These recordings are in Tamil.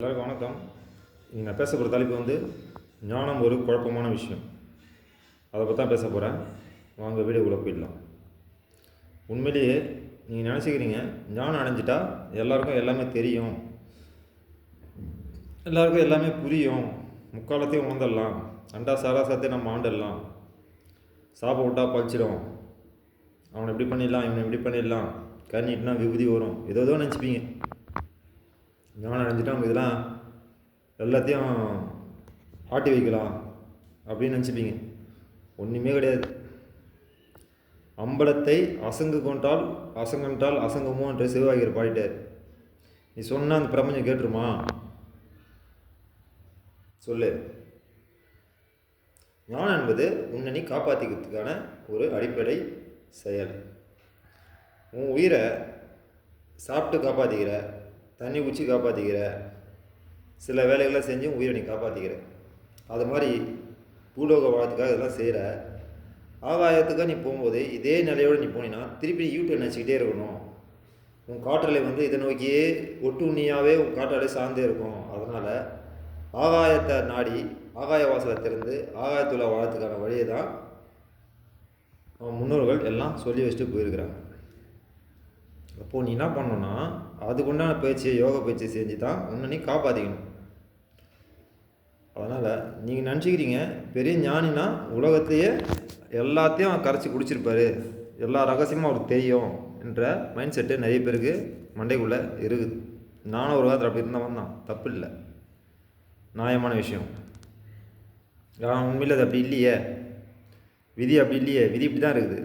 எல்லாருக்கும் வணக்கம். இங்கே நான் பேச போகிற தலைப்பு வந்து ஞானம் ஒரு குழப்பமான விஷயம். அதை பற்றி தான் பேச போகிறேன் வாங்க வீடியோக்குள்ளே போயிடலாம். உண்மையிலேயே நீங்கள் நினச்சிக்கிறீங்க ஞானம் அடைஞ்சிட்டா எல்லாருக்கும் எல்லாமே தெரியும். எல்லாருக்கும் எல்லாமே புரியும். முக்காலத்தையும் உணர்ந்துடலாம். அண்டா சாராசத்தையும் நம்ம ஆண்டுடலாம். சாப்ப விட்டா பழிச்சிடும். அவனை இப்படி பண்ணிடலாம் இவனை இப்படி பண்ணிடலாம். கண்ணிட்டுனா விபூதி வரும். ஏதோ ஏதோ நினச்சிப்பீங்க. ஞானம் அடைஞ்சிட்டு அவங்க இதெல்லாம் எல்லாத்தையும் ஆட்டி வைக்கலாம் அப்படின்னு நினச்சிப்பீங்க. ஒன்றுமே கிடையாது. அம்பலத்தை அசங்கு கொண்டால் அசங்கன்றால் அசங்குமோ என்று சிவவாகியர் பாடிட்டார். நீ சொன்னால் அந்த பிரபஞ்சம் கேட்டுருமா? சொல்லு. ஞானம் என்பது உன்னை நீ காப்பாற்றிக்கிறதுக்கான ஒரு அடிப்படை செயல். உன் உயிரை சாப்பிட்டு காப்பாற்றிக்கிற தண்ணி குச்சி காப்பாற்றிக்கிற சில வேலைகளை செஞ்சு உயிரை நீ காப்பாற்றிக்கிற அது மாதிரி பூலோக வாழ்த்துக்காக இதெல்லாம் செய்கிற ஆகாயத்துக்காக நீ போகும்போது இதே நிலையோடு நீ போனீங்கன்னா திருப்பி யூடியூப் நினச்சிக்கிட்டே இருக்கணும். உன் காற்றலை வந்து இதை நோக்கியே ஒட்டு உண்ணியாகவே உன் காற்றலை சார்ந்தே இருக்கும். அதனால் ஆகாயத்தை நாடி ஆகாய வாசலை திறந்து ஆகாயத்துள்ள வாழறதுக்கான வழியை தான் முன்னோர்கள் எல்லாம் சொல்லி வச்சுட்டு போயிருக்கிறாங்க. அப்போது நீ என்ன பண்ணணும்னா அதுக்குண்டான பயிற்சியை யோகா பயிற்சியை செஞ்சு தான் உன்னை நீ காப்பாற்றிக்கணும் அதனால் நீங்கள் நினச்சிக்கிறீங்க பெரிய ஞானினா உலகத்தையே எல்லாத்தையும் கரைச்சி குடிச்சிருப்பாரு. எல்லா ரகசியமும் அவருக்கு தெரியும் என்ற மைண்ட் செட்டு நிறைய பேருக்கு மண்டைக்குள்ளே இருக்குது. நானும் ஒரு காலத்தில் அப்படி இருந்தவன் தான். தப்பு இல்லை. நியாயமான விஷயம். ஆனால் உண்மையில் அது அப்படி இல்லையே. விதி அப்படி இல்லையே. விதி இப்படி தான் இருக்குது.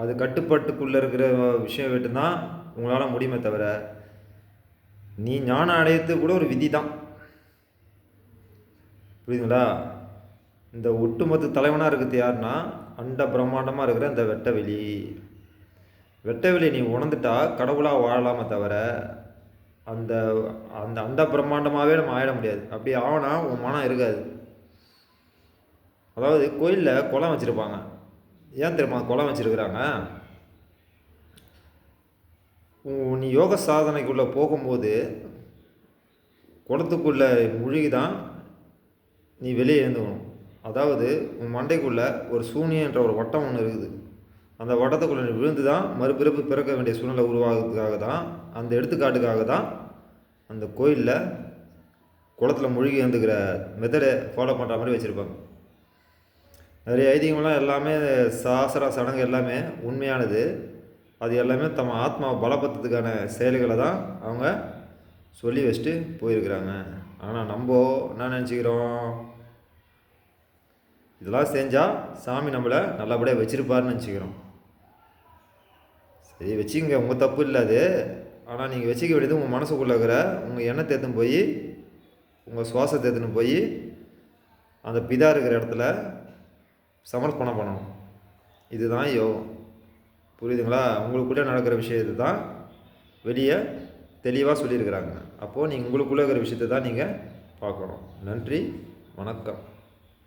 அது கட்டுப்பாட்டுக்குள்ளே இருக்கிற விஷயம் விட்டு தான் உங்களால் முடியுமே தவிர நீ ஞானம் அடையிறது கூட ஒரு விதி தான் புரியுதுங்களா? இந்த ஒட்டுமொத்த தலைவனாக இருக்கிறது யாருன்னா அண்ட பிரம்மாண்டமாக இருக்கிற இந்த வெட்டவெளி. வெட்டவெளி நீ உணர்ந்துட்டா கடவுளாக வாழலாமே தவிர அந்த அந்த அண்ட பிரம்மாண்டமாகவே நம்ம ஆயிட முடியாது. அப்படி ஆனால் உன் மனம் இருக்காது. அதாவது கோயிலில் குளம் வச்சுருப்பாங்க. ஏன் தெரியுமா குளம் வச்சுருக்குறாங்க? நீ யோக சாதனைக்குள்ளே போகும்போது குளத்துக்குள்ளே முழுகி தான் நீ வெளியே எழுந்துக்கணும். அதாவது உன் மண்டைக்குள்ளே ஒரு சூனியன்ற ஒரு வட்டம் ஒன்று இருக்குது. அந்த வட்டத்துக்குள்ளே நீ விழுந்து தான் மறுபிறப்பு பிறக்க வேண்டிய சூழ்நிலை உருவாகிறதுக்காக தான் அந்த எடுத்துக்காட்டுக்காக தான் அந்த கோயிலில் குளத்தில் மூழ்கி எழுந்துக்கிற மெத்தடை ஃபாலோ பண்ணுற மாதிரி வச்சுருப்பாங்க. அதில் ஐதீகம்லாம் எல்லாமே சாசர சடங்கு எல்லாமே உண்மையானது. அது எல்லாமே தம் ஆத்மாவை பலப்படுத்துறதுக்கான செயல்களை தான் அவங்க சொல்லி வச்சுட்டு போயிருக்கிறாங்க. ஆனால் நம்ம என்ன நினச்சிக்கிறோம்? இதெல்லாம் செஞ்சால் சாமி நம்மளை நல்லபடியாக வச்சுருப்பாருன்னு நினச்சிக்கிறோம். சரி வச்சுங்க உங்கள் தப்பு இல்லை அது. ஆனால் நீங்கள் வச்சுக்க வேண்டியது உங்கள் மனசுக்குள்ளே இருக்கிற உங்கள் எண்ணத்தை எடுத்துன்னு போய் உங்கள் சுவாசத்தை எடுத்துன்னு போய் அந்த பிதா இருக்கிற இடத்துல சமர்ப்பணம் பண்ணணும். இதுதான் யோகம் புரியுதுங்களா? உங்களுக்குள்ளே நடக்கிற விஷயத்தை தான் வெளியே தெளிவாக சொல்லியிருக்கிறாங்க. அப்போது நீங்கள் உங்களுக்குள்ளே இருக்கிற விஷயத்தை தான் நீங்கள் பார்க்கணும். நன்றி வணக்கம்.